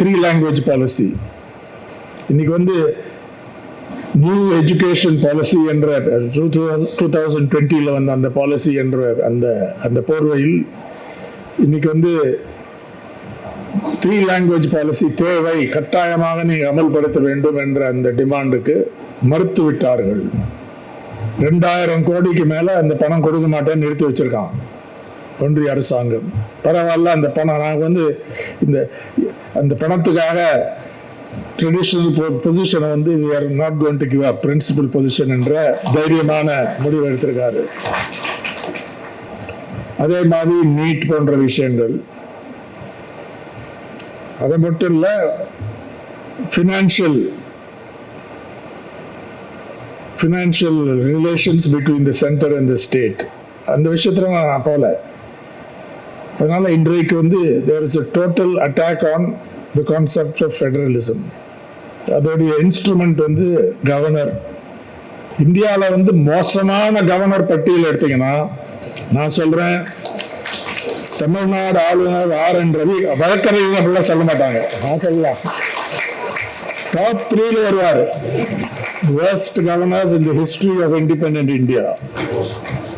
Three language policy இன்னைக்கு வந்து new education policy என்ற டூ தௌசண்ட் டுவெண்ட்டியில் வந்த அந்த பாலிசி என்ற அந்த அந்த போர்வையில் இன்னைக்கு வந்து த்ரீ லாங்குவேஜ் பாலிசி தேவை கட்டாயமாக நீ அமல்படுத்த வேண்டும் என்ற அந்த டிமாண்டுக்கு மறுத்து விட்டார்கள் ரெண்டாயிரம் கோடிக்கு மேல அந்த பணம் கொடுக்க மாட்டேன்னு நிறுத்தி வச்சிருக்கான். ஒன்றிய அரசாங்கம். பரவாயில்ல அந்த பணம் நாங்கள் வந்து இந்த அந்த பணத்துக்காக ட்ரெடிஷ்னல் பொசிஷனை வந்து we are not going to give up principle position என்ற தைரியமான முடிவு எடுத்திருக்காரு. அதே மாதிரி நீட் போன்ற விஷயங்கள். அது மட்டும் இல்லை financial financial relations between the centre and the state அந்த விஷயத்துல நான் போல அதனால் இன்றைக்கு வந்து there is a total attack on the concept of federalism அதோடைய இன்ஸ்ட்ருமெண்ட் வந்து கவர்னர் இந்தியாவில் வந்து மோசமான கவர்னர் பட்டியல் எடுத்தீங்கன்னா நான் சொல்கிறேன் தமிழ்நாடு ஆளுநர் ஆர் என் ரவி வழக்கறிஞர் அப்படிலாம் சொல்ல மாட்டாங்க. நான் சொல்லலாம் டாப் த்ரீல வருவார். Worst governors in the history of independent India